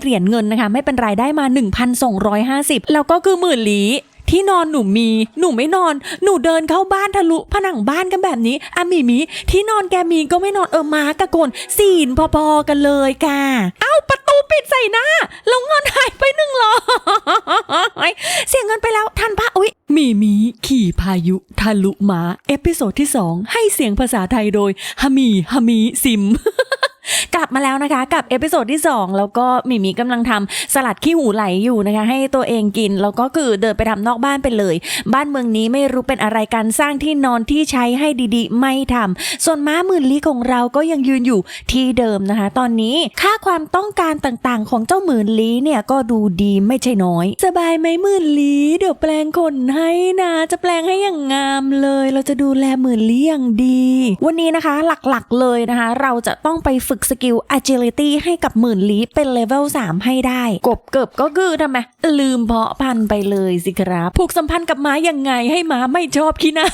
เหรียญเงินนะคะ ไม่เป็นไรได้มา 1,250 แล้วก็คือหมื่นหลีที่นอนหนูมี หนูไม่นอน หนูเดินเข้าบ้านทะลุผนังบ้านกันแบบนี้อะหมีมี ที่นอนแกมีก็ไม่นอนเออมากระโกนสีนพอๆกันเลยค่ะเอ้าประตูปิดใส่หน้าแล้วเงินหายไปหนึ่งร้อยเสียเงินไปแล้วทันพระอุ๊ยมีมีขี่พายุทะลุมา เอพิโซดที่2ให้เสียงภาษาไทยโดยฮามีฮามีซิม กลับมาแล้วนะคะกับเอพิโซดที่ 2 แล้วก็หมีหมีกำลังทำสลัดขี้หูไหลอยู่นะคะ ให้ตัวเองกิน แล้วก็คือเดินไปทำนอกบ้านไปเลย บ้านเมืองนี้ไม่รู้เป็นอะไรกันสร้างที่นอนที่ใช้ให้ดีๆ ไม่ทำส่วนม้าหมื่นลี้ของเราก็ยังยืนอยู่ที่เดิมนะคะ ตอนนี้ค่าความต้องการต่างๆ ของเจ้าหมื่นลี้เนี่ยก็ดูดีไม่ใช่น้อย สบายไหมหมื่นลี้เดี๋ยวแปลงขนให้นะจะแปลงให้อย่างงามเลย เราจะดูแลหมื่นลี้อย่างดี วันนี้นะคะหลักๆเลยนะคะ เราจะต้องไปฝึกสกิล agility ให้กับหมื่นลี้เป็นเลเวล3 ให้ได้ กบเกิบก็คือทำไมลืมเพาะพันธุ์ไปเลยสิครับ ผูกสัมพันธ์กับม้ายังไงให้ม้าไม่ชอบขี้หนะ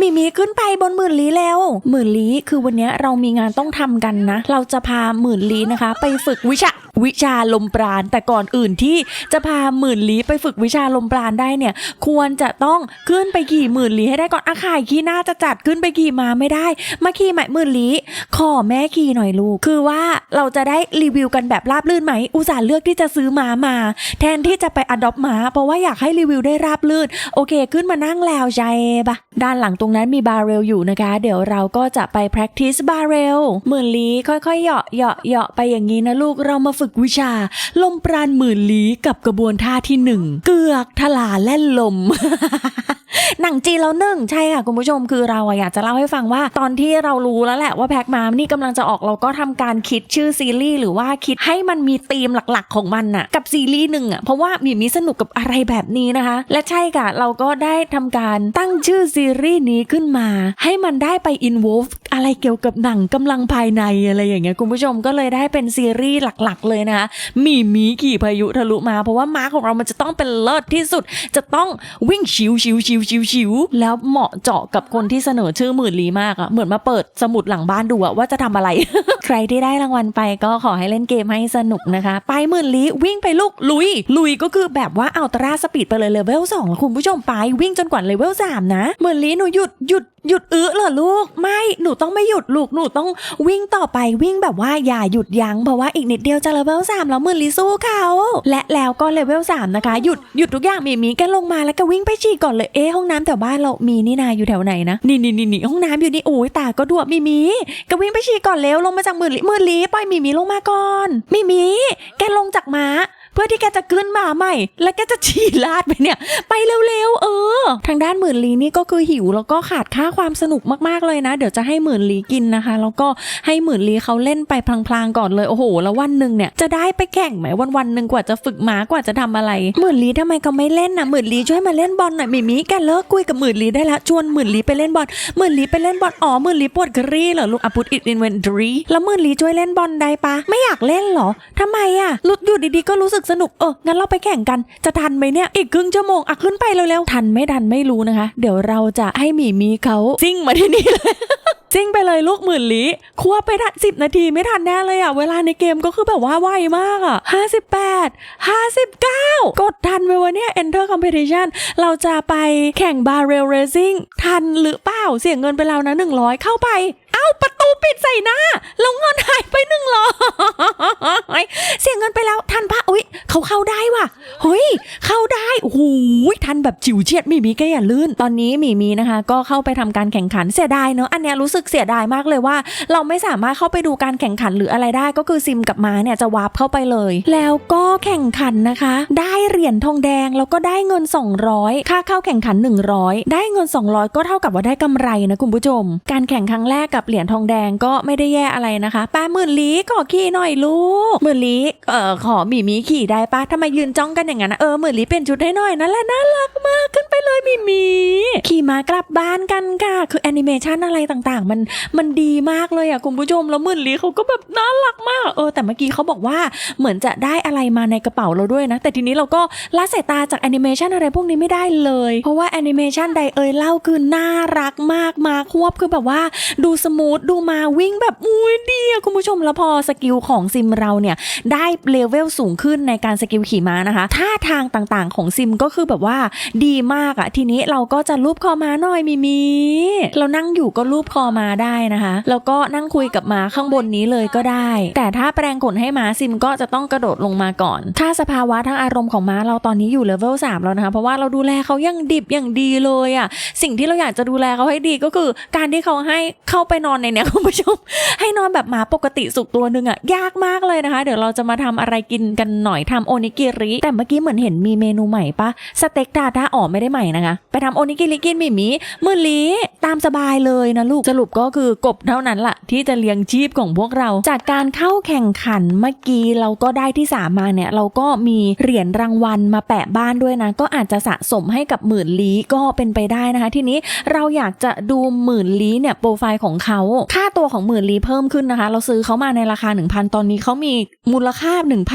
มีมีขึ้นไปบนหมื่นลี้แล้วหมื่นลี้คือวันนี้เรามีงานต้องทำกันนะ เราจะพาหมื่นลี้นะคะ ไปฝึกวิชา วิชาลมปราณแต่ก่อนอื่นที่จะพาหมื่นลี้ไปฝึกวิชาลมปราณได้เนี่ย ควรจะต้องขึ้นไปขี่หมื่นลี้ให้ได้ก่อนอาข่ายขี้หน้าจะจัดขึ้นไปขี่มาไม่ได้ มาขี่ใหม่หมื่นลี้ขอแม่ขี่หน่อยลูก คือว่าเราจะได้รีวิวกันแบบราบลื่นไหม อุตส่าห์เลือกที่จะซื้อม้ามา แทนที่จะไปอดอปม้า เพราะว่าอยากให้รีวิวได้ราบลื่น โอเค ขึ้นมานั่งแล้วใจปะด้านหลังตรงนั้นมีบาร์เรลอยู่นะคะ เดี๋ยวเราก็จะไป practice บาร์เรลหมื่นลี้ค่อยๆเหยาะเหยาะเหยาะไปอย่างนี้นะลูกเรามาฝึกวิชา ลมปราณหมื่นลี้กับกระบวนท่าที่หนึ่งเกือกทลาแล่นลม หนังจีนแล้วหนึ่งใช่ค่ะคุณผู้ชมคือเราอยากจะเล่าให้ฟังว่า ตอนที่เรารู้แล้วแหละว่าแพ็กมานี่กำลังจะออกเราก็ทำการคิดชื่อซีรีส์หรือว่าคิดให้มันมีธีมหลักๆ ของมันน่ะกับซีรีส์หนึ่งอะเพราะว่ามีมีสนุกกับอะไรแบบนี้นะคะ และใช่ค่ะเราก็ได้ทำการตั้งชื่อซีรีส์นี้ขึ้นมา ให้มันได้ไปอินว v อะไรเกี่ยวกับหนังกำลังภายในอะไรอย่างเงี้ยคุณผู้ชมก็เลยได้เป็นซีรีส์หลักๆ เลยนะคะมีมีขี่พายุทะลุมา เพราะว่าม้าของเรามันจะต้องเป็นเลิศที่สุด จะต้องวิ่งชิวชิวชิวชิวชิวแล้วเหมาะเจาะกับคนที่เสนอชื่อหมื่นลีมากอะเหมือนมาเปิดสมุดหลังบ้านดูอะว่าจะทำอะไร ใครที่ได้รางวัลไปก็ขอให้เล่นเกมให้สนุกนะคะ ไปหมื่นลีวิ่งไปลูกลุย ลุยก็คือแบบว่าเอาตราสปีดไปเลยเลเวลสองแล้วคุณผู้ชมไปวิ่งจนกว่าเลเวลสามนะหมื่นลีหนูหยุดหยุดหยุดอื้อเหรอลูก ไม่หนูต้องไม่หยุดลูกหนูต้องวิ่งต่อไปวิ่งแบบว่าอย่าหยุดยั้งเพราะว่าอีกนิดเดียวจะเลเวลสามแล้วหมื่นลีสู้เขาและแล้วก็เลเวลสามนะคะหยุดหยุดทุกอย่างมีมีกันลงมาแล้วก็วิ่งไปฉี่ก่อนเลยเอ๊ะห้องน้ำแถวบ้านเรามีนี่นาอยู่แถวไหนนะนี่นี่นี่นี่ห้องน้ำอยู่นี่โอ้ยตาก็ดวบมีมีก็วิ่งไปฉี่ก่อนเร็วลงมาจากมือลีมือลีปล่อยมีมีลงมาก่อนมีมีแกลงจากม้า เพื่อที่แกจะขึ้นมาใหม่ แล้วแกจะฉี่ลาดไปเนี่ย ไปเร็วๆเออ ทางด้านหมื่นลีนี่ก็คือหิวแล้วก็ขาดค่าความสนุกมากๆเลยนะ เดี๋ยวจะให้หมื่นลีกินนะคะ แล้วก็ให้หมื่นลีเขาเล่นไปพลางๆก่อนเลยโอ้โห แล้ววันหนึ่งเนี่ยจะได้ไปแข่งไหมวันๆหนึ่งกว่าจะฝึกมากว่าจะทำอะไรหมื่นลีทำไมเขาไม่เล่นนะหมื่นลีช่วยมาเล่นบอลหน่อยมิมิแกเลิกคุยกับหมื่นลีได้ละชวนหมื่นลีไปเล่นบอลหมื่นลีไปเล่นบอลอ๋อหมื่นลีปวดกรีเหรอลูกอะ put it in inventory แล้วหมื่นลีช่วยเล่นบอลได้ปะไม่อยากเล่นเหรอทำไมอะลุดอยู่ดีๆก็รู้สึกสนุกเอองั้นเราไปแข่งกันจะทันไหมเนี่ยอีกครึ่งชั่วโมงอะขึ้นไปเร็วๆทันไม่ทันไม่รู้นะคะ เดี๋ยวเราจะให้หมีมีเขาซิ่งมาที่นี่เลยซิ่งไปเลยลูกหมื่นลีคั่วไปทันสิบนาทีไม่ทันแน่เลยอะเวลาในเกมก็คือแบบว่าไวมากอะห้าสิบแปดห้าสิบเก้ากดทันไหมวะเนี่ย enter competition เราจะไปแข่ง barrel racing ทันหรือเปล่าเสียเงินไปแล้วนะหนึ่งร้อยเข้าไปาประตูปิดใส่หน้าแล้วเงินหายไปหนึ่งร้อยเสียเงินไปแล้วทันปะอุ้ยเขาเข้าได้ว่ะเฮ้ยเข้าได้โอ้โหทันแบบจิ๋วเฉียดมีมีแกอย่าลื่นตอนนี้มีมีนะคะ ก็เข้าไปทำการแข่งขันเสียดายเนอะอันเนี้ยรู้สึกเสียดายมากเลยว่า เราไม่สามารถเข้าไปดูการแข่งขันหรืออะไรได้ก็คือซิมกับม้าเนี่ยจะวาร์ปเข้าไปเลย แล้วก็แข่งขันนะคะ ได้เหรียญทองแดงแล้วก็ได้เงิน 200 ค่าเข้าแข่งขัน 100 ได้เงิน 200 ก็เท่ากับว่าได้กำไรนะคุณผู้ชม การแข่งครั้งแรกกับเหรียญทองแดงก็ไม่ได้แย่อะไรนะคะป้าหมื่นลีขอขี่หน่อยลูกหมื่นลีเอ่อขอหมีมีขี่ได้ปะทำไมยืนจ้องกันอย่างนั้น เออหมื่นลีเปลี่ยนชุดให้หน่อยนั่นแหละนั่นแหรักมากขึ้นไปเลยหมีมีขี่ม้ากลับบ้านกันค่ะ คือแอนิเมชันอะไรต่างๆ มันมันดีมากเลยอะคุณผู้ชมแล้วหมื่นลีเขาก็แบบน่ารักมาก เออ แต่เมื่อกี้เขาบอกว่าเหมือนจะได้อะไรมาในกระเป๋าเราด้วยนะ แต่ทีนี้เราก็ละสายตาจากแอนิเมชันอะไรพวกนี้ไม่ได้เลย เพราะว่าแอนิเมชันใดเอ่ยเล่าคือน่ารักมากมาควบคือแบบว่าดูสมูทดูมาวิ่งแบบอุ้ยดีอะคุณผู้ชมแล้วพอสกิลของซิมเราเนี่ยได้เลเวลสูงขึ้นในการสกิลขี่ม้านะคะท่าทางต่างๆของซิมก็คือแบบว่าดีมากอะทีนี้เราก็จะรูปคอม้าหน่อยมีมีเรานั่งอยู่ก็รูปคอม้าได้นะคะแล้วก็นั่งคุยกับม้าข้างบนนี้เลยก็ได้ แต่ถ้าแปลงขนให้ม้าซิมก็จะต้องกระโดดลงมาก่อน ถ้าสภาวะทางอารมณ์ของม้าเราตอนนี้อยู่เลเวล3แล้วนะคะ เพราะว่าเราดูแลเขาย่างดิบอย่างดีเลยอะสิ่งที่เราอยากจะดูแลเขาให้ดีก็คือ การที่เขาให้เข้าไปนอนในเนี้ยคุณผู้ชม ให้นอนแบบหมาปกติสุขตัวหนึ่งอะยากมากเลยนะคะ เดี๋ยวเราจะมาทำอะไรกินกันหน่อยทำโอนิกิริ แต่เมื่อกี้เหมือนเห็นมีเมนูใหม่ปะสเต็กดาดาอ๋อไม่ได้ใหม่นะคะ ไปทำโอนิกิริกินหมิมีมือลีตามสบายเลยนะลูกสรุปก็คือกบเท่านั้นล่ะ ที่จะเลี้ยงชีพของพวกเรา จากการเข้าแข่งขันเมื่อกี้เราก็ได้ที่สามมาเนี่ยเราก็มีเหรียญรางวัลมาแปะบ้านด้วยนะ ก็อาจจะสะสมให้กับหมื่นลีก็เป็นไปได้นะคะ ทีนี้เราอยากจะดูหมื่นลีเนี่ยโปรไฟล์ของเขาค่าตัวของหมื่นลีเพิ่มขึ้นนะคะ เราซื้อเขามาในราคา 1,000 ตอนนี้เขามีมูลค่า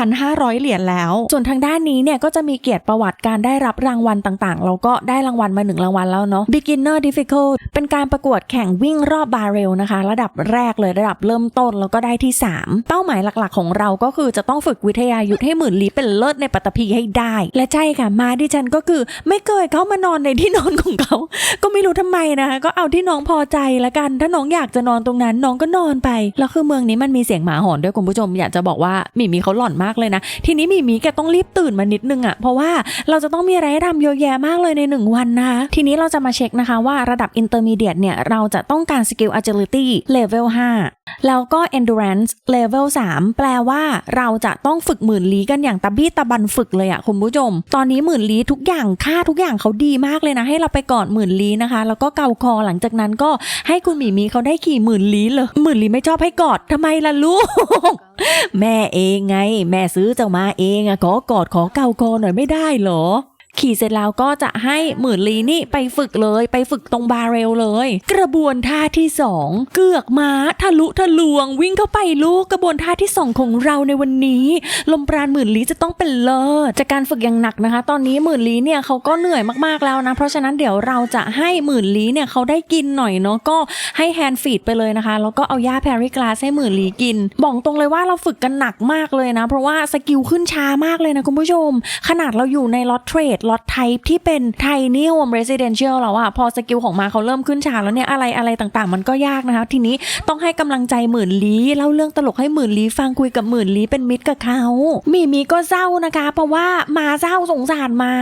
1,500 เหรียญแล้ว ส่วนทางด้านนี้เนี่ยก็จะมีเกียรติประวัติการได้รับรางวัลต่างๆ เราก็ได้รางวัลมาหนึ่งรางวัลแล้วเนาะ Beginner Difficult เป็นการประกวดแข่งวิ่งรอบบาเรลนะคะ ระดับแรกเลยระดับเริ่มต้นแล้วก็ได้ที่ 3 เป้าหมายหลักๆ ของเราก็คือจะต้องฝึกวิทยายุทธให้หมื่นลีเป็นเลิศในปัตตภีให้ได้ และใช่ค่ะมาดิฉันก็คือไม่เคยเข้ามานอนในที่นอนของเขา ก็ไม่รู้ทำไมนะคะก็เอาที่น้องพอใจละกันถ้าน้องอยากจะนอนตรงนั้นน้องก็นอนไปแล้วคือเมืองนี้มันมีเสียงหมาหอนด้วยคุณผู้ชม อยากจะบอกว่าหมีมีเขาหล่อนมากเลยนะ ทีนี้หมีมีแกต้องรีบตื่นมานิดนึงอะ่ะเพราะว่าเราจะต้องมีอะไรทำเยอะแยะมากเลยในหนึ่งวันนะคะทีนี้เราจะมาเช็คนะคะว่าระดับ intermediate เนี่ยเราจะต้องการสกิล agility level 5 แล้วก็ endurance level 3 แปลว่าเราจะต้องฝึกหมื่นลี้กันอย่างตะบี้ตะบันฝึกเลยอะคุณผู้ชม ตอนนี้หมื่นลี้ทุกอย่างค่าทุกอย่างเขาดีมากเลยนะ ให้เราไปก่อนหมื่นลี้นะคะ แล้วก็เกาคอหลังจากนั้นก็ให้คุณหมีมีเขาได้ขี่หมื่นลี้เลยหมื่นลี้ไม่ชอบให้กอดทำไมล่ะลูก แม่เองไง แม่ซื้อเจ้ามาเองอะขอกอดขอเกาคอหน่อยไม่ได้เหรอ ขี่เสร็จแล้วก็จะให้หมื่นลีนี่ไปฝึกเลย ไปฝึกตรงบาเรลเลย กระบวนท่าที่สองเกือกม้าทะลุทะลวง วิ่งเข้าไปลูกกระบวนท่าที่สองของเราในวันนี้ ลมปราณหมื่นลีจะต้องเป็นเลิศจากการฝึกอย่างหนักนะคะ ตอนนี้หมื่นลีเนี่ยเขาก็เหนื่อยมากๆแล้วนะ เพราะฉะนั้นเดี๋ยวเราจะให้หมื่นลีเนี่ยเขาได้กินหน่อยเนาะก็ให้แฮนด์ฟีดไปเลยนะคะแล้วก็เอายาแพริกลาสให้หมื่นลีกิน บอกตรงเลยว่าเราฝึกกันหนักมากเลยนะ เพราะว่าสกิลขึ้นช้ามากเลยนะคุณผู้ชม ขนาดเราอยู่ในล็อตเทรดล็อตไทป์ที่เป็นไทนี่โฮมเรส i เดนเชียลแล้วอะพอสกิลของมาเขาเริ่มขึ้นช้าแล้วเนี่ยอะไรอะไรต่างๆ มันก็ยากนะคะ ทีนี้ต้องให้กำลังใจหมื่นลีเล่าเรื่องตลกให้หมื่นลีฟังคุยกับหมื่นลีเป็นมิตรกับเขามีมีก็เศร้านะคะ เพราะว่ามาเศร้าสงสารมา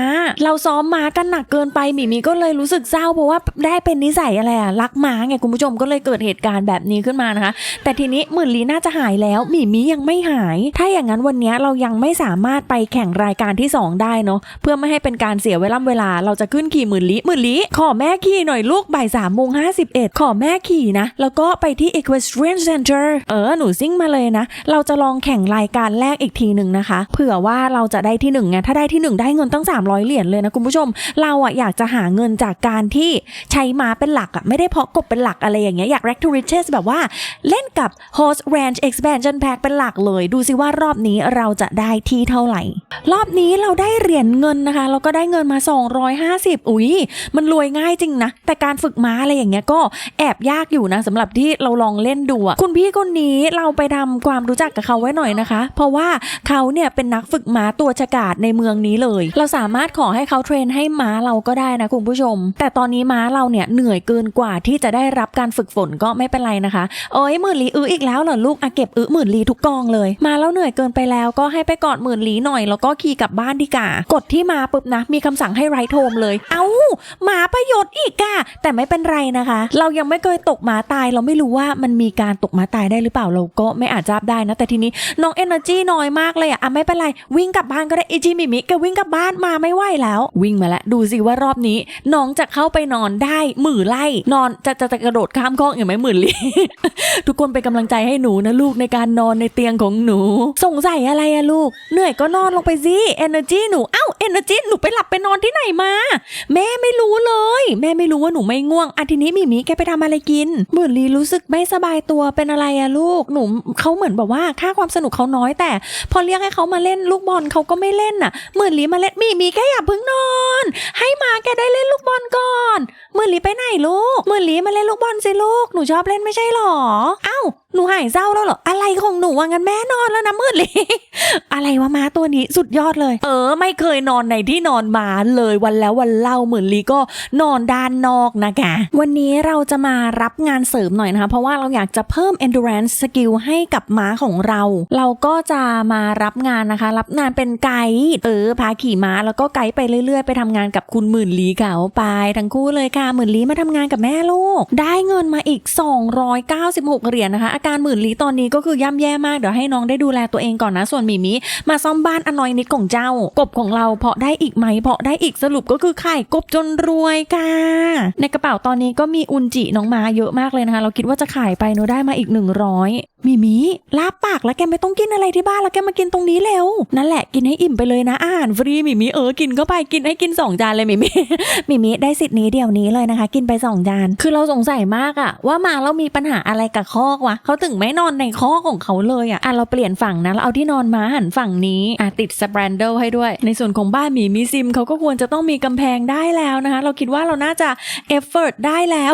เราซ้อมมากันหนักเกินไปหมีมีก็เลยรู้สึกเศร้าเพราะว่าได้เป็นนิสัยอะไรอะรักมาไงคุณผู้ชมก็เลยเกิดเหตุการณ์แบบนี้ขึ้นมานะคะ แต่ทีนี้หมื่นลีน่าจะหายแล้วหมีมียังไม่หาย ถ้าอย่างนั้นวันนี้เรายังไม่สามารถไปแข่งรายการที่ 2 ได้เนาะเพื่อไม่ให้เป็นการเสียเวลาเวลา เราจะขึ้นขี่หมื่นลีหมื่นลีขอแม่ขี่หน่อยลูกบ่ายสามโมงห้าสิบเอ็ดขอแม่ขี่นะ แล้วก็ไปที่ Equestrian Center เออหนูซิ่งมาเลยนะ เราจะลองแข่งรายการแรกอีกทีหนึ่งนะคะ เผื่อว่าเราจะได้ที่หนึ่งไงถ้าได้ที่หนึ่งได้เงินตั้ง 300 เหรียญเลยนะคุณผู้ชม เราอะอยากจะหาเงินจากการที่ใช้ม้าเป็นหลักอะไม่ได้เพาะกบเป็นหลักอะไรอย่างเงี้ยอยาก rack to riches แบบว่าเล่นกับ Horse Ranch Expansion Pack เป็นหลักเลย ดูสิว่ารอบนี้เราจะได้ที่เท่าไหร่ รอบนี้เราได้เหรียญเงินนะคะเราก็็ได้เงินมา 250 อุ้ยมันรวยง่ายจริงนะ แต่การฝึกม้าอะไรอย่างเงี้ยก็แอบยากอยู่นะสำหรับที่เราลองเล่นดูอะคุณพี่คนนี้เราไปทำความรู้จักกับเขาไว้หน่อยนะคะ เพราะว่าเขาเนี่ยเป็นนักฝึกม้าตัวฉกาจในเมืองนี้เลย เราสามารถขอให้เขาเทรนให้ม้าเราก็ได้นะคุณผู้ชม แต่ตอนนี้ม้าเราเนี่ยเหนื่อยเกินกว่าที่จะได้รับการฝึกฝนก็ไม่เป็นไรนะคะโอ้ยหมื่นลีอื้ออีกแล้วเหรอลูกอะเก็บอื้อหมื่นลีทุกกองเลย มาแล้วเหนื่อยเกินไปแล้วก็ให้ไปกอดหมื่นลีหน่อย แล้วก็ขี่กลับบ้านดีกว่ากดที่มาปุ๊บนะมีคำสั่งให้ไรโทมเลย เอ้าหมาประโยชน์อีกอะแต่ไม่เป็นไรนะคะ เรายังไม่เคยตกหมาตาย เราไม่รู้ว่ามันมีการตกหมาตายได้หรือเปล่าเราก็ไม่อาจจะรับได้นะ แต่ทีนี้น้องเอเนอร์จีน้อยมากเลยอะอะไม่เป็นไร วิ่งกลับบ้านก็ได้อีจิมิมิแกวิ่งกลับบ้านมาไม่ไหวแล้ว วิ่งมาแล้วดูสิว่ารอบนี้ น้องจะเข้าไปนอนได้หมื่อไล่นอนจะจะจะกระโดดข้ามคลองอย่างไหมหมื่นลีทุกคนเป็นกำลังใจให้หนูนะลูกในการนอนในเตียงของหนู สงสัยอะไรอะลูก เหนื่อยก็นอนลงไปสิ energy หนูเอ้า energy หนูไปหลับไปนอนที่ไหนมา แม่ไม่รู้เลย แม่ไม่รู้ว่าหนูไม่ง่วงอะทีนี้มีหมีแกไปทำอะไรกินหมื่นลีรู้สึกไม่สบายตัวเป็นอะไรอะลูกหนูเขาเหมือนแบบว่าค่าความสนุกเขาน้อยแต่ พอเรียกให้เขามาเล่นลูกบอลเขาก็ไม่เล่นน่ะหมื่นลีมาเล่นมีหมีแกอย่าเพิ่งนอน ให้มาแกได้เล่นลูกบอลก่อนหมื่นลีไปไหนลูกหมื่นลีมาเล่นลูกบอลสิลูกหนูชอบเล่นไม่ใช่หรอ เอ้าหนูหายเศร้าแล้วเหรอ อะไรของหนูว่างั้นแม่นอนแล้วนะหมื่นลีอะไรวะม้าตัวนี้สุดยอดเลย เออ ไม่เคยนอนในที่นอนม้าเลยวันแล้ววันเล่าเหมือนลีก็นอนด้านนอกนะคะ วันนี้เราจะมารับงานเสริมหน่อยนะคะ เพราะว่าเราอยากจะเพิ่ม endurance skill ให้กับม้าของเรา เราก็จะมารับงานนะคะ รับงานเป็นไกด์เออพาขี่ม้าแล้วก็ไกด์ไปเรื่อยๆ ไปทำงานกับคุณหมื่นลีเขาไปทั้งคู่เลยค่ะหมื่นลีมาทำงานกับแม่ลูก ได้เงินมาอีก 296 เหรียญนะคะอาการหมื่นลี้ตอนนี้ก็คือย่ำแย่มาก เดี๋ยวให้น้องได้ดูแลตัวเองก่อนนะ ส่วนมีมิมาซ่อมบ้านอนอยนิดของเจ้า กบของเราเพาะได้อีกไหมเพาะได้อีกสรุปก็คือไข่กบจนรวยค่ะในกระเป๋าตอนนี้ก็มีอุนจิน้องมาเยอะมากเลยนะคะ เราคิดว่าจะขายไปเนอะได้มาอีก 100มิมิลาบปากแล้วแกไม่ต้องกินอะไรที่บ้านแล้วแกมากินตรงนี้เร็วนั่นแหละกินให้อิ่มไปเลยนะอาหารฟรีมิมิเออกินเข้าไปกินให้กินสองจานเลยมิมิมิมิได้สิทธิ์นี้เดี๋ยวนี้เลยนะคะ กินไปสองจาน คือเราสงสัยมากอะว่ามาแล้วมีปัญหาอะไรกับคอกวะเขาถึงไม่นอนในคอกของเขาเลยอะอะเราเปลี่ยนฝั่งนะเราเอาที่นอนมาหันฝั่งนี้อะติดสแปรนเดลให้ด้วย ในส่วนของบ้านมีมีซิมเขาก็ควรจะต้องมีกำแพงได้แล้วนะคะ เราคิดว่าเราน่าจะเอฟเฟอร์ตได้แล้ว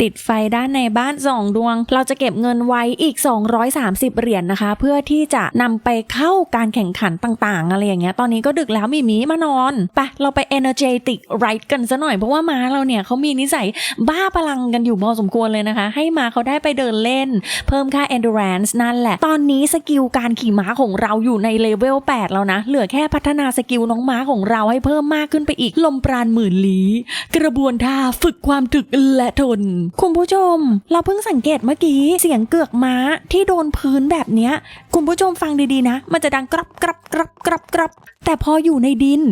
ติดไฟด้านในบ้าน2ดวง เราจะเก็บเงินไว้อีก230 เหรียญนนะคะ เพื่อที่จะนำไปเข้าการแข่งขันต่างๆ อะไรอย่างเงี้ย ตอนนี้ก็ดึกแล้วมีมีมานอนไปะเราไป energetic right กันซะหน่อยเพราะว่าม้าเราเนี่ยเขามีนิสัยบ้าพลังกันอยู่พอสมควรเลยนะคะ ให้ม้าเขาได้ไปเดินเล่น เพิ่มค่า endurance นั่นแหละ ตอนนี้สกิลการขี่ม้าของเราอยู่ในเลเวล8แล้วนะ เหลือแค่พัฒนาสกิลน้องม้าของเราให้เพิ่มมากขึ้นไปอีกลมปราณหมื่นลี้ กระบวนท่าฝึกความถึกและทน คุณผู้ชม เราเพิ่งสังเกตเมื่อกี้เสียงเกือกม้าที่โดนพื้นแบบเนี้ย คุณผู้ชมฟังดีๆนะ มันจะดังกรับกรับกรับกรับกรับแต่พออยู่ในดิน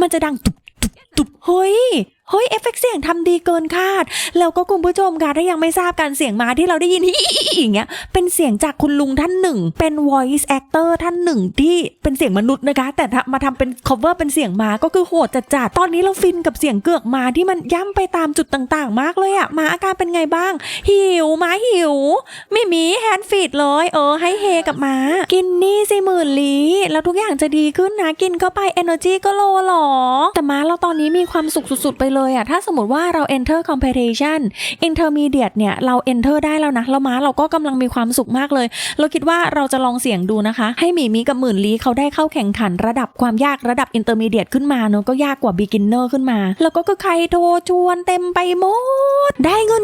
มันจะดังตุบตุบตุบเฮ้ยเฮ้ยเอฟเฟกต์เสียงทำดีเกินคาด แล้วก็คุณผู้ชมค่ะถ้ายังไม่ทราบการเสียงมาที่เราได้ยินอย่างเงี้ยเป็นเสียงจากคุณลุงท่านหนึ่ง เป็น voice actor ท่านหนึ่งที่เป็นเสียงมนุษย์นะคะ แต่ถ้ามาทำเป็น cover เป็นเสียงมาก็คือโหดจัดๆตอนนี้เราฟินกับเสียงเกือกมาที่มันย่ำไปตามจุดต่างๆ มากเลยอะมาอาการเป็นไงบ้าง หิวมาหิวไม่มีแฮนด์ฟีดเลย เออให้เฮ กับมากินนี่สิหมื่นลีแล้วทุกอย่างจะดีขึ้นนะ กินเข้าไป energy ก็โลหรอ แต่มาเราตอนนี้มีความสุขสุดๆ ไปเลยอะถ้าสมมติว่าเรา enter competition intermediate เนี่ย เรา enter ได้แล้วนะ แล้วม้าเราก็กำลังมีความสุขมากเลย เราคิดว่าเราจะลองเสี่ยงดูนะคะ ให้หมีมีกับหมื่นลีเขาได้เข้าแข่งขันระดับความยากระดับ intermediate ขึ้นมาเนอะก็ยากกว่า beginner ขึ้นมา แล้วก็คือใครโทรชวนเต็มไปหมด ได้เงิน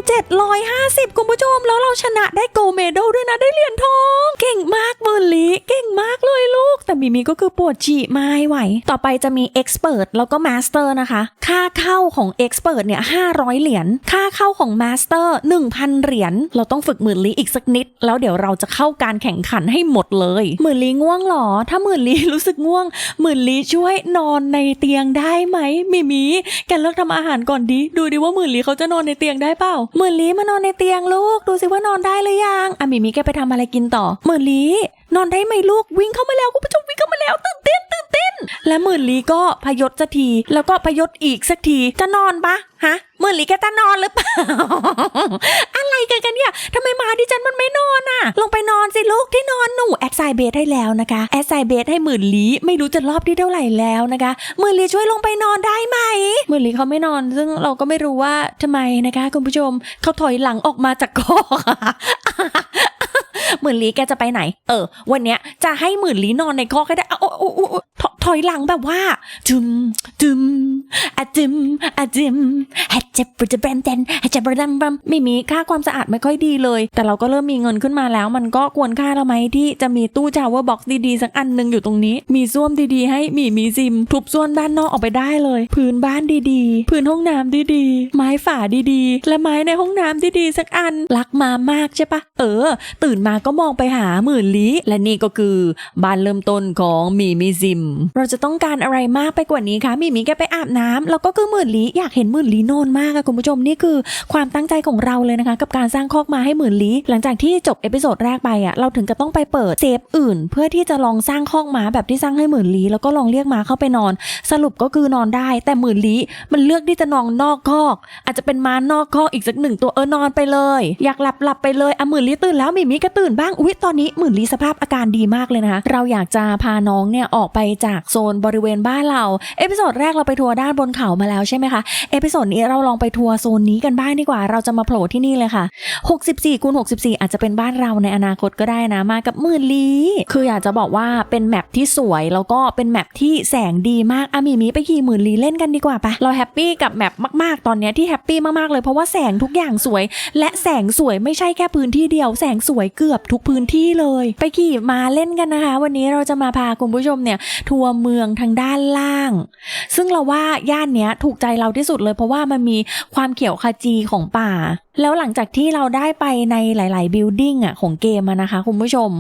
750 คุณผู้ชม แล้วเราชนะได้ gold medal ด้วยนะ ได้เหรียญทอง เก่งมากหมื่นลีเก่งมากเลยลูก แต่มีมีก็คือปวดฉี่ไม่ไหว ต่อไปจะมี expert แล้วก็ master นะคะ ค่าเข้าของ expert เนี่ย500 เหรียญ ค่าเข้าของ master 1,000 เหรียญ เราต้องฝึกหมื่นลีอีกสักนิด แล้วเดี๋ยวเราจะเข้าการแข่งขันให้หมดเลยหมื่นลีง่วงเหรอ ถ้าหมื่นลีรู้สึกง่วงหมื่นลีช่วยนอนในเตียงได้ไหมมิมีแกเลิกทำอาหารก่อนดิดูดิว่าหมื่นลีเขาจะนอนในเตียงได้เปล่าหมื่นลีมานอนในเตียงลูก ดูสิว่านอนได้หรือยังอะมิมีแกไปทำอะไรกินต่อหมื่นลีนอนได้ไหมลูกวิ่งเข้ามาแล้วคุณผู้ชมวิ่งเข้ามาแล้วตื่นเต้นตื่นเต้น และหมื่นลีก็พยศสักทีแล้วก็พยศอีกสักทีจะนอนปะฮะหมื่นลีแกจะนอนหรือเปล่าอะไรกันกันเนี่ยทำไมมาดิฉันมันไม่นอนอะ ลงไปนอนสิลูกที่นอนหนูแอดไซเบสให้แล้วนะคะแอดไซเบสให้หมื่นลีไม่รู้จะรอบที่เท่าไหร่แล้วนะคะหมื่นลีช่วยลงไปนอนได้ไหมหมื่นลีเขาไม่นอน ซึ่งเราก็ไม่รู้ว่าทำไมนะคะคุณผู้ชมเขาถอยหลังออกมาจากคอ หมื่นลีแกจะไปไหน เออ วันเนี้ยจะให้หมื่นลีนอนในคอกให้ได้เอาโอ้โอ้โอ้ถถอยหลังแบบว่า จุมจุมอะจิมอะจิมฮัจเจบจะแบรนเดนฮัจเจบรัมบัมไม่มีค่าความสะอาดไม่ค่อยดีเลย แต่เราก็เริ่มมีเงินขึ้นมาแล้ว มันก็ควรค่าแล้วไหมที่จะมีตู้จาวเวอร์บ็อกซ์ดีๆ สักอันหนึ่งอยู่ตรงนี้ มีส้วมดีๆ ให้มีมีซิม ทุบส้วมด้านนอกออกไปได้เลย พื้นบ้านดีๆ พื้นห้องน้ำดีๆ ไม้ฝาดีๆ และไม้ในห้องน้ำดีๆ สักอัน รักมามากใช่ปะเออตื่นมาก็มองไปหาหมื่นลี้และนี่ก็คือบ้านเริ่มต้นของมีมิซิม เราจะต้องการอะไรมากไปกว่านี้คะมีมีแกไปอาบน้ำแล้วก็คือหมื่นลีอยากเห็นหมื่นลีนอนมากอะคุณผู้ชมนี่คือความตั้งใจของเราเลยนะคะ กับการสร้างคอกมาให้หมื่นลีหลังจากที่จบเอพิโซดแรกไปอะเราถึงจะต้องไปเปิดเซฟอื่น เพื่อที่จะลองสร้างคอกมาแบบที่สร้างให้หมื่นลีแล้วก็ลองเรียกมาเข้าไปนอน สรุปก็คือนอนได้ แต่หมื่นลีมันเลือกที่จะนอนนอกคอก อาจจะเป็นม้านอกคอกอีกสักหนึ่งตัวเออนอนไปเลย อยากหลับหลับไปเลยอะหมื่นลีตื่นแล้วหมีหมีก็ตื่นบ้าง อุ๊ยตอนนี้หมื่นลีสภาพอาการดีมากเลยนะคะเราอยากจะพาน้องเนี่ยออกไปจากโซนบริเวณบ้านเรา เอพิโซดแรกเราไปทัวร์ด้านบนเขามาแล้วใช่ไหมคะ เอพิโซดนี้เราลองไปทัวร์โซนนี้กันบ้างดีกว่า เราจะมาโผล่ที่นี่เลยค่ะ 64คูณ64 อาจจะเป็นบ้านเราในอนาคตก็ได้นะ มากับหมื่นลีคืออยากจะบอกว่าเป็นแมปที่สวยแล้วก็เป็นแมปที่แสงดีมากอะมีมีไปขี่หมื่นลีเล่นกันดีกว่าปะเราแฮปปี้กับแมปมาก ๆ ตอนเนี้ยที่แฮปปี้มากๆเลยเพราะว่าแสงทุกอย่างสวย และแสงสวยไม่ใช่แค่พื้นที่เดียวแสงสวยเกือบทุกพื้นที่เลย ไปขี่มาเล่นกันนะคะ วันนี้เราจะมาพาคุณผู้ชมเนี่ยทัวร์เมืองทางด้านล่าง ซึ่งเราว่าย่านเนี้ยถูกใจเราที่สุดเลย เพราะว่ามันมีความเขียวขจีของป่า แล้วหลังจากที่เราได้ไปในหลาย ๆ บิลดิ้งอะของเกมนะคะ คุณผู้ชม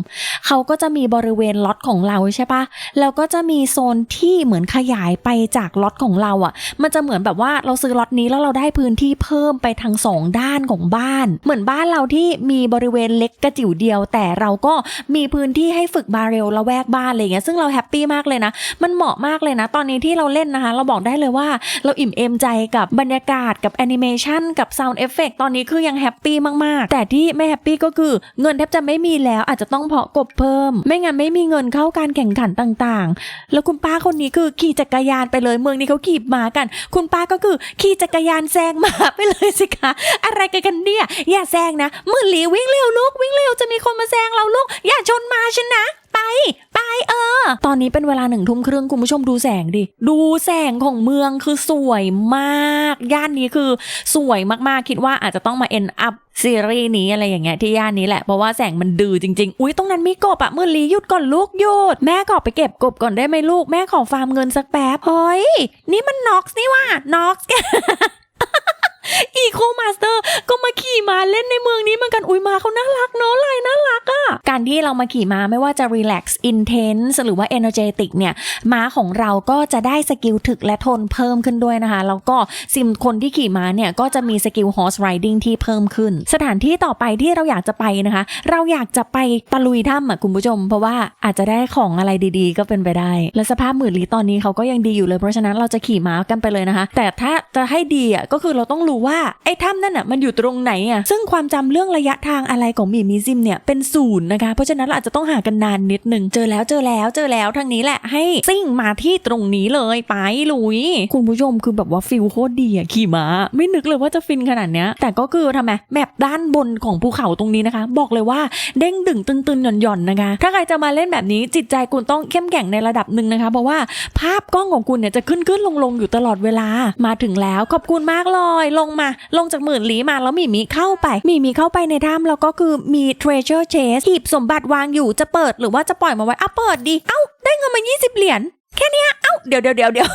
เขาก็จะมีบริเวณล็อตของเราใช่ปะแล้วก็จะมีโซนที่เหมือนขยายไปจากล็อตของเราอะ มันจะเหมือนแบบว่าเราซื้อล็อตนี้แล้วเราได้พื้นที่เพิ่มไปทางสองด้านของบ้าน เหมือนบ้านเราที่มีบริเวณเล็กกระจิ๋วเดียว แต่เราก็มีพื้นที่ให้ฝึกบาเรลละแวกบ้านอะไรเงี้ยซึ่งเราแฮปปี้มากเลยนะ มันเหมาะมากเลยนะ ตอนนี้ที่เราเล่นนะคะ เราบอกได้เลยว่าเราอิ่มเอมใจกับบรรยากาศกับแอนิเมชันกับซาวน์เอฟเฟกตอนนี้คือยังแฮปปี้มากๆ แต่ที่ไม่แฮปปี้ก็คือเงินแทบจะไม่มีแล้วอาจจะต้องเพาะกบเพิ่ม ไม่งั้นไม่มีเงินเข้าการแข่งขันต่างๆ แล้วคุณป้าคนนี้คือขี่จักรยานไปเลยเมืองนี้เขาขี่ม้ากัน คุณป้าก็คือขี่จักรยานแซงหมาไปเลยสิคะ อะไรกันกันเนี่ยอย่าแซงนะมือหลีวิ่งเร็วลูกวิ่งเร็วจะมีคนมาแซงเราลูก อย่าชนมาฉันนะ ไปไปเออ ตอนนี้เป็นเวลาหนึ่งทุ่มครึ่งคุณผู้ชมดูแสงดิ ดูแสงของเมืองคือสวยมาก ย่านนี้คือสวยมากๆคิดว่าอาจจะต้องมา end up ซีรีส์นี้อะไรอย่างเงี้ยที่ย่านนี้แหละ เพราะว่าแสงมันดื้อจริง ๆ อุ้ยตรงนั้นมีกบอะมือลีหยุดก่อนลูกหยุด แม่ขอไปเก็บกบก่อนได้ไหมลูกแม่ขอฟาร์มเงินสักแป๊บเฮ้ยนี่มันน็อกซ์นี่ว่าน็อกซ์ ที่เรามาขี่ม้าไม่ว่าจะ relax intense หรือว่า energetic เนี่ย ม้าของเราก็จะได้สกิลถึกและทนเพิ่มขึ้นด้วยนะคะ แล้วก็ซิมคนที่ขี่ม้าเนี่ยก็จะมีสกิล horse riding ที่เพิ่มขึ้น สถานที่ต่อไปที่เราอยากจะไปนะคะ เราอยากจะไปตะลุยถ้ำอะคุณผู้ชม เพราะว่าอาจจะได้ของอะไรดีๆ ก็เป็นไปได้ และสภาพหมื่นลีตอนนี้เขาก็ยังดีอยู่เลยเพราะฉะนั้นเราจะขี่ม้ากันไปเลยนะคะ แต่ถ้าจะให้ดีอะก็คือเราต้องรู้ว่าไอ้ถ้ำนั่นอะมันอยู่ตรงไหนอะซึ่งความจำเรื่องระยะทางอะไรของมีมิซิมเนี่ยเป็นศูนย์นะคะเพราะฉะนั้นเราอาจจะต้องหากันนานนิดหนึ่งเจอแล้วเจอแล้วเจอแล้วทางนี้แหละให้ซิ่งมาที่ตรงนี้เลยไปลุย คุณผู้ชมคือแบบว่าฟิลโคตรดีอะขี่ม้า ไม่นึกเลยว่าจะฟินขนาดเนี้ย แต่ก็คือทำไมแมปด้านบนของภูเขาตรงนี้นะคะ บอกเลยว่าเด้งดึงตึงตึนหย่อนหย่อนๆนะคะ ถ้าใครจะมาเล่นแบบนี้จิตใจคุณต้องเข้มแข็งในระดับหนึ่งนะคะ เพราะว่าภาพกล้องของคุณเนี่ยจะขึ้นขึ้นลงลงอยู่ตลอดเวลามาถึงแล้วขอบคุณมากเลยลงมา ลงจากหมื่นลีมาแล้วมีมีเข้าไป มีมีเข้าไปในถ้ำแล้วก็คือมี treasure chest หีบสมบัติวางอยู่จะเปิดหรือว่าจะปล่อยมาไว้อะเปิดดิ เอ้า ได้เงินมา 20 เหรียญ แค่เนี้ย เอ้า เดี๋ยวเดี๋ยวเดี๋ยวเดี๋ยว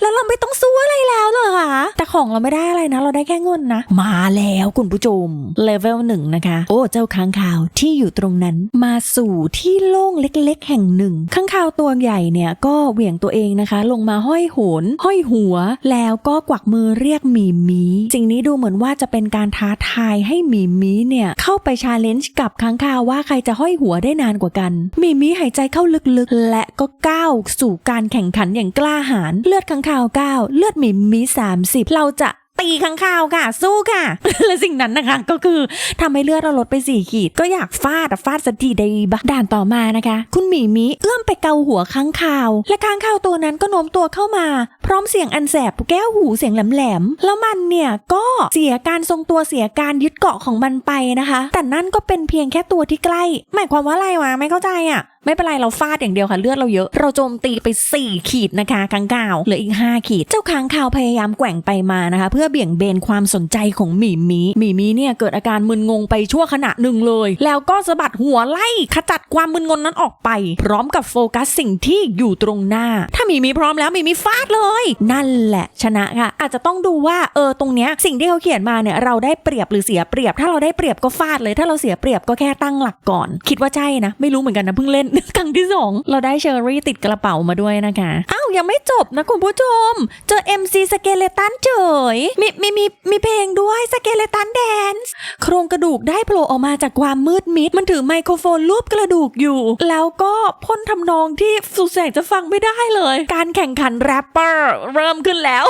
แล้วเราไม่ต้องสู้อะไรแล้วเหรอคะแต่ของเราไม่ได้อะไรนะ เราได้แค่เงินนะ มาแล้วคุณผู้ชมเลเวลหนึ่งนะคะ โอ้เจ้าค้างคาวที่อยู่ตรงนั้น มาสู่ที่โล่งเล็ก ๆ แห่งหนึ่งค้างคาวตัวใหญ่เนี่ยก็เหวี่ยงตัวเองนะคะ ลงมาห้อยโหน ห้อยหัว แล้วก็กวักมือเรียกหมีมีสิ่งนี้ดูเหมือนว่าจะเป็นการท้าทายให้หมีมีเนี่ยเข้าไปชาเลนจ์กับค้างคาวว่าใครจะห้อยหัวได้นานกว่ากันหมีมีหายใจเข้าลึกๆ และก็ก้าวสู่การแข่งขันอย่างกล้าหาญเลือดค้างคาวก้าวเลือดหมีหมี 30 เราจะตีค้างคาวค่ะ สู้ค่ะ และสิ่งนั้นนะคะก็คือทำให้เลือดเราลดไปสี่ขีด ก็อยากฟาดอะฟาดสักทีได้บะด่านต่อมานะคะ คุณหมีมีเอื้อมไปเกาหัวค้างคาว และค้างคาวตัวนั้นก็โน้มตัวเข้ามา พร้อมเสียงอันแสบแก้วหูเสียงแหลมๆแล้วมันเนี่ยก็เสียการทรงตัวเสียการยึดเกาะของมันไปนะคะ แต่นั่นก็เป็นเพียงแค่ตัวที่ใกล้ หมายความว่าอะไรวะไม่เข้าใจอะไม่เป็นไรเราฟาดอย่างเดียวค่ะเลือดเราเยอะ เราโจมตีไป 4 ขีดนะคะค้างคาวเหลืออีก 5 ขีด เจ้าค้างคาวพยายามแกว่งไปมานะคะ เพื่อเบี่ยงเบนความสนใจของหมีมีหมีมีเนี่ยเกิดอาการมึนงงไปชั่วขณะหนึ่งเลย แล้วก็สะบัดหัวไล่ขจัดความมึนงงนั้นออกไป พร้อมกับโฟกัสสิ่งที่อยู่ตรงหน้า ถ้าหมีมีพร้อมแล้วหมีมีฟาดเลย นั่นแหละชนะค่ะ อาจจะต้องดูว่าเออตรงเนี้ยสิ่งที่เขาเขียนมาเนี่ยเราได้เปรียบหรือเสียเปรียบ ถ้าเราได้เปรียบก็ฟาดเลย ถ้าเราเสียเปรียบก็แค่ตั้งหลักก่อน คิดว่าใช่นะ ไม่รู้เหมือนกันนะเพิ่งเล่นครั้งที่สองเราได้เชอรี่ติดกระเป๋ามาด้วยนะคะ อ้าว ยังไม่จบนะคุณผู้ชม เจอ MC สเกเลตันเฉยมีมีมีมีเพลงด้วยสเกเลตันแดนซ์โครงกระดูกได้โผล่ออกมาจากความมืดมิด มันถือไมโครโฟนรูปกระดูกอยู่ แล้วก็พ่นทำนองที่สุดแสงจะฟังไม่ได้เลย การแข่งขันแรปเปอร์เริ่มขึ้นแล้ว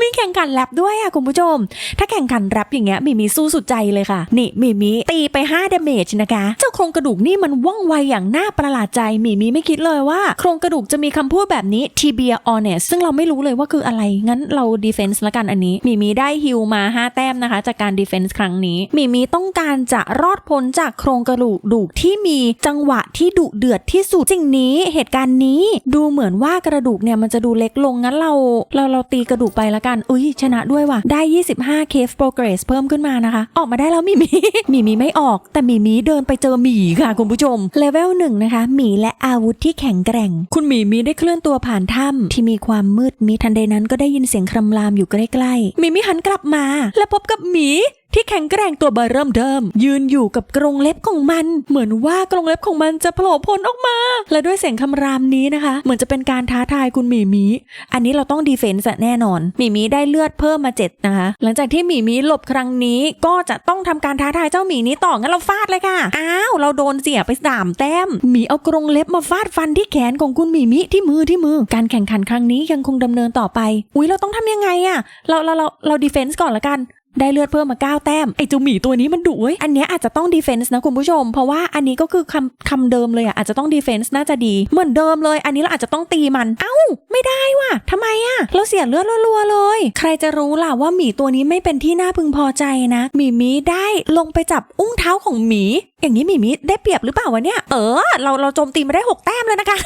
มีแข่งขันแรปด้วยอะคุณผู้ชม ถ้าแข่งขันแรปอย่างเงี้ยมีมีสู้สุดใจเลยค่ะ นี่มีมีตีไป5 damage นะคะ เจ้าโครงกระดูกนี่มันว่องไวอย่างน่าประหลาดใจมีมีไม่คิดเลยว่า โครงกระดูกจะมีคำพูดแบบนี้ tibia honest ซึ่งเราไม่รู้เลยว่าคืออะไร งั้นเรา defense ละกันอันนี้มีมีได้ฮิลมา 5 แต้มนะคะ จากการ defense ครั้งนี้มีมีต้องการจะรอดพ้นจากโครงกระดูกดูกที่มีจังหวะที่ดุเดือดที่สุดสิ่งนี้เหตุการณ์นี้ดูเหมือนว่ากระดูกเนี่ยมันจะดูเล็กลงงั้นเราเราเราตีกระดูกไปละกัน อุ้ยชนะด้วยว่ะ ได้ 25 cave progress เพิ่มขึ้นมานะคะ ออกมาได้แล้วมีมีมีมีไม่ออก แต่มีมีเดินไปเจอหมีค่ะคุณผู้ชมเลเวลหนึ่งนะคะหมีและอาวุธที่แข็งแกร่ง คุณหมีมีได้เคลื่อนตัวผ่านถ้ำที่มีความมืดมิดทันใดนั้นก็ได้ยินเสียงครำรามอยู่ใกล้ๆมีมีหันกลับมา และพบกับหมี ที่แข็งแกร่งตัวเบอร์เริ่มเดิม ยืนอยู่กับกรงเล็บของมัน เหมือนว่ากรงเล็บของมันจะโผล่พ้นออกมา และด้วยเสียงคำรามนี้นะคะ เหมือนจะเป็นการท้าทายคุณหมีมีอันนี้เราต้องดีเฟนส์แน่นอนหมีมีได้เลือดเพิ่มมาเจ็ดนะคะ หลังจากที่หมีมีหลบครั้งนี้ก็จะต้องทำการท้าทายเจ้าหมีนี้ต่องั้นเราฟาดเลยค่ะอ้าวเราโดนเสียไปสามแต้มหมีเอากรงเล็บมาฟาดฟันที่แขนของคุณหมีมีที่มือที่มือ การแข่งขันครั้งนี้ยังคงดำเนินต่อไป อุ๊ยเราต้องทำยังไงอะเราเราเราเราดีเฟนส์ก่อนละกัน ได้เลือดเพิ่มมา 9 แต้ม ไอจ้าหมีตัวนี้มันดุเว้ย อันเนี้ยอาจจะต้องดีเฟนส์นะคุณผู้ชม เพราะว่าอันนี้ก็คือคำคำเดิมเลยอะ อาจจะต้องดีเฟนส์น่าจะดี เหมือนเดิมเลย อันนี้เราอาจจะต้องตีมัน เอ้า ไม่ได้ว่ะทำไมอะ เราเสียเลือดรัวๆเลย ใครจะรู้ล่ะว่าหมีตัวนี้ไม่เป็นที่น่าพึงพอใจนะ หมีมีได้ลงไปจับอุ้งเท้าของหมี อย่างนี้หมีมีได้เปรียบหรือเปล่าวะเนี่ย เออ เราเราโจมตีมาได้หกแต้มเลยนะคะ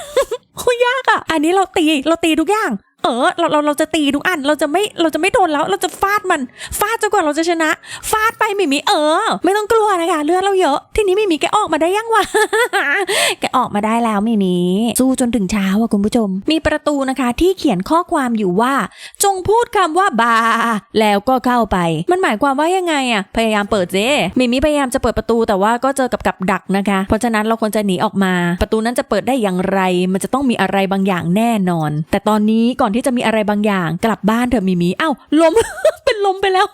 โคยากอะ อันนี้เราตี เราตีทุกอย่าง เออเราเราเราจะตีทุกอันเราจะไม่เราจะไม่โดนแล้ว เราจะฟาดมันฟาดจนกว่าเราจะชนะ ฟาดไปมิมีเออ ไม่ต้องกลัวนะคะเลือดเราเยอะ ทีนี้มิมีแกออกมาได้ยังวะแกออกมาได้แล้วมิมีสู้จนถึงเช้าอะคุณผู้ชม มีประตูนะคะที่เขียนข้อความอยู่ว่า จงพูดคำว่าบา แล้วก็เข้าไป มันหมายความว่ายังไงอะพยายามเปิดเจหมิมีพยายามจะเปิดประตูแต่ว่าก็เจอกับกับดักนะคะ เพราะฉะนั้นเราควรจะหนีออกมา ประตูนั้นจะเปิดได้อย่างไร มันจะต้องมีอะไรบางอย่างแน่นอน แต่ตอนนี้ก่อนที่จะมีอะไรบางอย่างกลับบ้านเถอะมิมีอ้าวลม เป็นลมไปแล้ว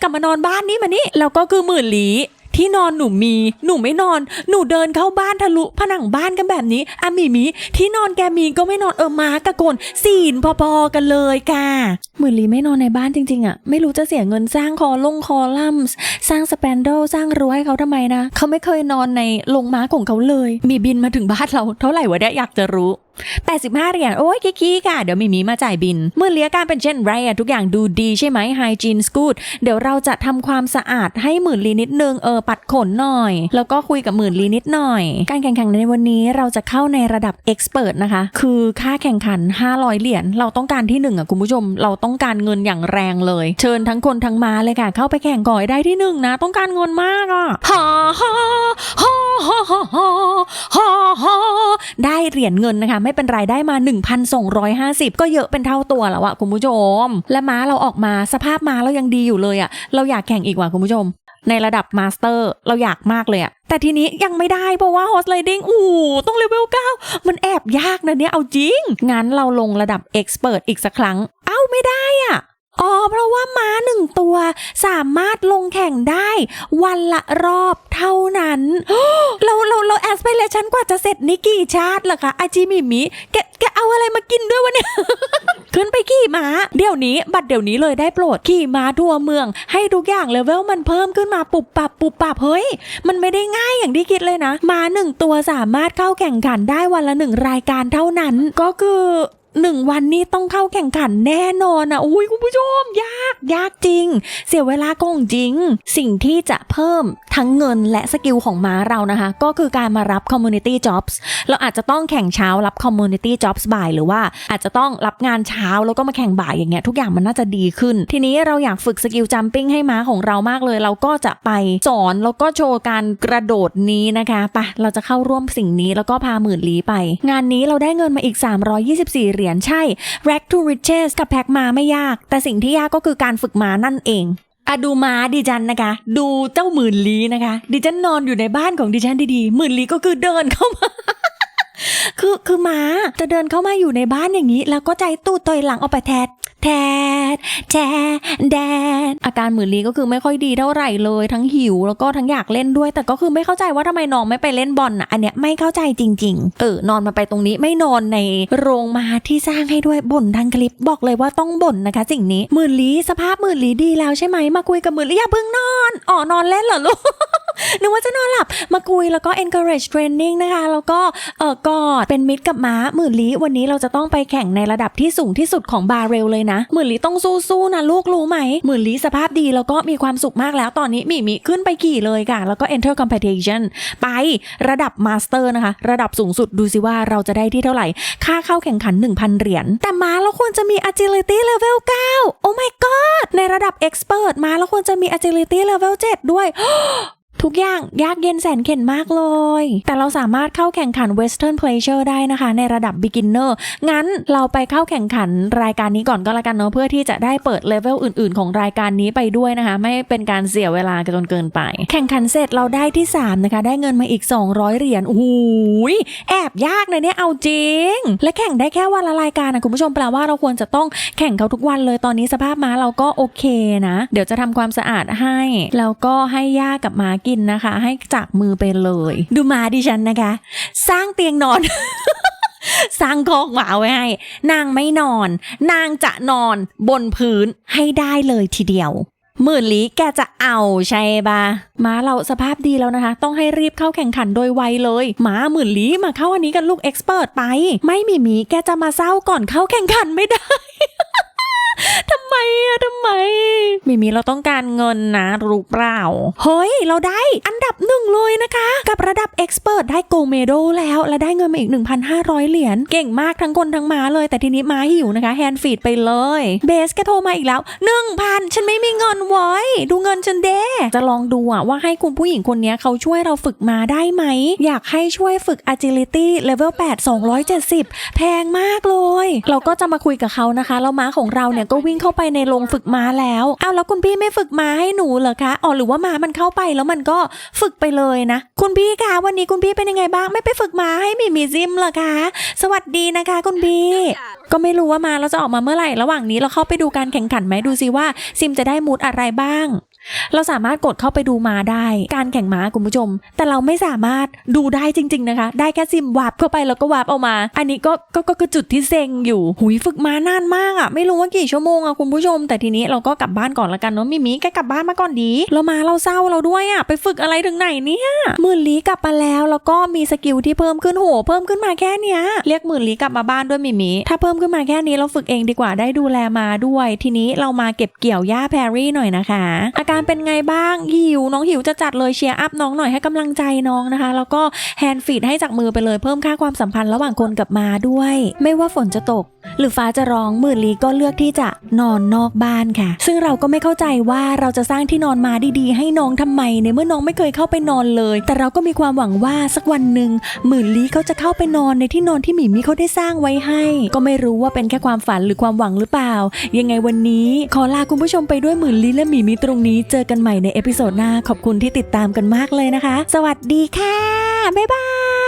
กลับมานอนบ้านนี้มานี่แล้วก็คือหมื่นหลีที่นอนหนูมี หนูไม่นอน หนูเดินเข้าบ้านทะลุผนังบ้านกันแบบนี้อะมีมี ที่นอนแกมีก็ไม่นอนเออมากระโกนสีนพอๆกันเลยค่ะ หมื่นหลีไม่นอนในบ้านจริงๆอะ ไม่รู้จะเสียเงินสร้างคอลงคอลัมน์สร้างสแปนเดลสร้างรั้วให้เขาทำไมนะ เขาไม่เคยนอนในโรงม้าของเขาเลย มีบินมาถึงบ้านเราเท่าไหร่วะเนี่ยอยากจะรู้ 85เหรียญโอ้ยคี้ค่ะ เดี๋ยวมีมีมาจ่ายบิน เมื่อเลี้ยการเป็นเช่นไรอะทุกอย่างดูดีใช่ไหมไฮจีนสกูดเดี๋ยวเราจะทำความสะอาดให้หมื่นลีนิดนึงเออปัดขนหน่อย แล้วก็คุยกับหมื่นลีนิดหน่อย การแข่งขันในวันนี้เราจะเข้าในระดับเอ็กซ์เพรสนะคะ คือค่าแข่งขัน 500 เหรียญเราต้องการที่1อะคุณผู้ชม เราต้องการเงินอย่างแรงเลย เชิญทั้งคนทั้งมาเลยค่ะ เข้าไปแข่งก่อยได้ที่1นะ ต้องการเงินมากอะฮ่าฮ่าฮ่าฮ่าฮ่า ได้เหรียญเงินนะคะ ไม่เป็นไรได้มา 1,250 ก็เยอะเป็นเท่าตัวแล้วอะคุณผู้ชม และม้าเราออกมาสภาพม้าเรายังดีอยู่เลยอะเราอยากแข่งอีกว่ะคุณผู้ชม ในระดับมาสเตอร์เราอยากมากเลยอะแต่ทีนี้ยังไม่ได้เพราะว่า Horse Riding อู้ต้องเลเวล9มันแอบยากนะเนี่ยเอาจริงงั้นเราลงระดับ Expert อีกสักครั้ง เอ้าไม่ได้อะ อ๋อ เพราะว่าม้าหนึ่งตัวสามารถลงแข่งได้วันละรอบเท่านั้น เราเราเราแอสไปเลยฉันกว่าจะเสร็จนี่กี่ชาติล่ะคะอาจิมิมิแกแกเอาอะไรมากินด้วยวะเนี่ย ขึ้นไปขี่ม้า เดี๋ยวนี้ บัดเดี๋ยวนี้เลยได้โปรดขี่ม้าทั่วเมือง ให้ทุกอย่างเลเวลมันเพิ่มขึ้นมาปุบปับปุบปับเฮ้ย มันไม่ได้ง่ายอย่างที่คิดเลยนะ ม้าหนึ่งตัวสามารถเข้าแข่งขันได้วันละหนึ่งรายการเท่านั้น ก็คือ หนึ่งวันนี้ต้องเข้าแข่งขันแน่นอนอะอุ้ยคุณผู้ชม ยาก ยากจริง เสียเวลาก็จริง สิ่งที่จะเพิ่มทั้งเงินและสกิลของม้าเรานะคะ ก็คือการมารับ community jobs เราอาจจะต้องแข่งเช้ารับ community jobs บ่ายหรือว่าอาจจะต้องรับงานเช้าแล้วก็มาแข่งบ่ายอย่างเงี้ยทุกอย่างมันน่าจะดีขึ้น ทีนี้เราอยากฝึกสกิลจัมปิ้งให้ม้าของเรามากเลย เราก็จะไปสอนแล้วก็โชว์การกระโดดนี้นะคะไปะเราจะเข้าร่วมสิ่งนี้แล้วก็พาหมื่นลีไป งานนี้เราได้เงินมาอีก 324เหรียญใช่ rack to riches กับแพ็กมาไม่ยาก แต่สิ่งที่ยากก็คือการฝึกมานั่นเองอะดูม้าดิจันนะคะ ดูเจ้าหมื่นลีนะคะ ดิจันนอนอยู่ในบ้านของดิฉันดีๆหมื่นลีก็คือเดินเข้ามา คือคือม้าจะเดินเข้ามาอยู่ในบ้านอย่างนี้ แล้วก็ใจตู้ต่อยหลังออกไปแทดแทดแทดแดดอาการหมื่นลีก็คือไม่ค่อยดีเท่าไหร่เลย ทั้งหิวแล้วก็ทั้งอยากเล่นด้วย แต่ก็คือไม่เข้าใจว่าทำไมน้องไม่ไปเล่นบอลน่ะอันเนี้ยไม่เข้าใจจริง ๆ เออนอนมาไปตรงนี้ไม่นอนในโรงมาที่สร้างให้ด้วยบ่นทางคลิปบอกเลยว่าต้องบ่นนะคะ สิ่งนี้หมื่นลีสภาพหมื่นลีดีแล้วใช่ไหมมาคุยกับหมื่นลีอย่าเพิ่งนอนอ๋อนอนเล่นเหรอลูกนึกว่าจะนอนหลับมาคุยแล้วก็ encourage training นะคะ แล้วก็เออกอดเป็นมิตรกับม้าหมื่นลี้วันนี้เราจะต้องไปแข่งในระดับที่สูงที่สุดของบาเรลเลยนะหมื่นลี้ต้องสู้ๆนะลูกรู้ไหมหมื่นลี้สภาพดีแล้วก็มีความสุขมากแล้วตอนนี้มีมีขึ้นไปขี่เลยค่ะ แล้วก็ enter competition ไประดับ master นะคะ ระดับสูงสุดดูสิว่าเราจะได้ที่เท่าไหร่ ค่าเข้าแข่งขัน 1,000 เหรียญแต่ม้าเราควรจะมี agility level 9โอ้ my god ในระดับ expert ม้าเราควรจะมี agility level 7 ด้วย ทุกอย่างยากเย็นแสนเข็นมากเลย แต่เราสามารถเข้าแข่งขัน Western Pleasure ได้นะคะ ในระดับ beginner งั้นเราไปเข้าแข่งขันรายการนี้ก่อนก็แล้วกันเนาะเพื่อที่จะได้เปิดเลเวลอื่นๆ ของรายการนี้ไปด้วยนะคะ ไม่เป็นการเสียเวลาจนเกินไป แข่งขันเสร็จเราได้ที่ 3 นะคะ ได้เงินมาอีก 200 เหรียญโอ้โหยแอบยากเลยเนี่ยเอาจริง และแข่งได้แค่วันละรายการนะคุณผู้ชมแปลว่าเราควรจะต้องแข่งเขาทุกวันเลยตอนนี้สภาพม้าเราก็โอเคนะ เดี๋ยวจะทำความสะอาดให้แล้วก็ให้ย่ากับม้ากินนะคะ ให้จากมือไปเลย ดูมาดิฉันนะคะ สร้างเตียงนอน สร้างคอกหมาไว้ให้ นางไม่นอน นางจะนอนบนพื้นให้ได้เลยทีเดียวหมื่นลีแกจะเอาใช่ปะม้าเราสภาพดีแล้วนะคะ ต้องให้รีบเข้าแข่งขันโดยไวเลยหมาหมื่นลีมาเข้าอันนี้กันลูกเอ็กซ์เพรสไป ไม่มีหมีแกจะมาเศร้าก่อนเข้าแข่งขันไม่ได้ ทำไมอะทำไมมิมีเราต้องการเงินนะ รู้เปล่า เฮ้ย เราได้อันดับหนึ่งเลยนะคะ กับระดับเอ็กซ์เพรสได้โกเมโดแล้ว และได้เงินมาอีก 1,500 เหรียญเก่งมากทั้งคนทั้งม้าเลย แต่ทีนี้ม้าหิวนะคะ แฮนด์ฟีดไปเลยเบสแกโทรมาอีกแล้ว 1,000 ฉันไม่มีเงินไว้ดูเงินฉันเด้จะลองดูอะว่าให้คุณผู้หญิงคนนี้เขาช่วยเราฝึกมาได้ไหม อยากให้ช่วยฝึก agility level 8 270 แพงมากเลย เราก็จะมาคุยกับเขานะคะแล้วม้าของเราเนี่ยก็วิ่งเข้าไปในโรงฝึกม้าแล้วอ้าวแล้วคุณพี่ไม่ฝึกม้าให้หนูเหรอคะอ๋อหรือว่าม้ามันเข้าไปแล้วมันก็ฝึกไปเลยนะ คุณพี่คะวันนี้คุณพี่เป็นยังไงบ้างไม่ไปฝึกม้าให้หมีมีซิมเหรอคะ สวัสดีนะคะ คุณพี่ ก็ไม่รู้ว่ามาเราจะออกมาเมื่อไหร่ ระหว่างนี้เราเข้าไปดูการแข่งขันไหมดูสิว่าซิมจะได้มูดอะไรบ้าง เราสามารถกดเข้าไปดูมาได้ การแข่งม้าคุณผู้ชม แต่เราไม่สามารถดูได้จริง ๆนะคะ ได้แค่ซิมวาบเข้าไปแล้วก็วาบออกมา อันนี้ก็ก็ก็คือจุดที่เซ็งอยู่หุยฝึกม้านานมากอะ่ะไม่รู้ว่ากี่ชั่วโมงอะคุณผู้ชม แต่ทีนี้เราก็กลับบ้านก่อนละกันเนาะมิมิแกกลับบ้านมาก่อนดี เรามาเราเศร้าเราด้วยอะไปฝึกอะไรถึงไหนเนี่ยหมื่นลีกลับมาแล้วแล้วก็มีสกิลที่เพิ่มขึ้นโหเพิ่มขึ้นมาแค่เนี้ยเรียกหมื่นลีกลับมาบ้านด้วยมิมิถ้าเพิ่มขึ้นมาแค่นี้เราฝึกเองดีกว่าได้ดูแลมาด้วย ทีนี้เรามาเก็บเกี่ยวหญ้าแพรรี่หน่อยนะคะอาการเป็นไงบ้างหิวน้องหิวจะจัดเลยเชียร์อัพน้องหน่อยให้กำลังใจน้องนะคะ แล้วก็แฮนด์ฟีดให้จากมือไปเลยเพิ่มค่าความสัมพันธ์ระหว่างคนกับมาด้วย ไม่ว่าฝนจะตก หรือฟ้าจะร้องหมื่นลีก็เลือกที่จะนอนนอกบ้านค่ะ ซึ่งเราก็ไม่เข้าใจว่าเราจะสร้างที่นอนมาดีๆ ให้น้องทำไมในเมื่อน้องไม่เคยเข้าไปนอนเลย แต่เราก็มีความหวังว่าสักวันหนึ่งหมื่นลีเขาจะเข้าไปนอนในที่นอนที่หมีมีเขาได้สร้างไว้ให้ ก็ไม่รู้ว่าเป็นแค่ความฝันหรือความหวังหรือเปล่า ยังไงวันนี้ขอลาคุณผู้ชมไปด้วยหมื่นลีและหมีมีตรงนี้เจอกันใหม่ในเอพิโซดหน้า ขอบคุณที่ติดตามกันมากเลยนะคะ สวัสดีค่ะ บ๊ายบาย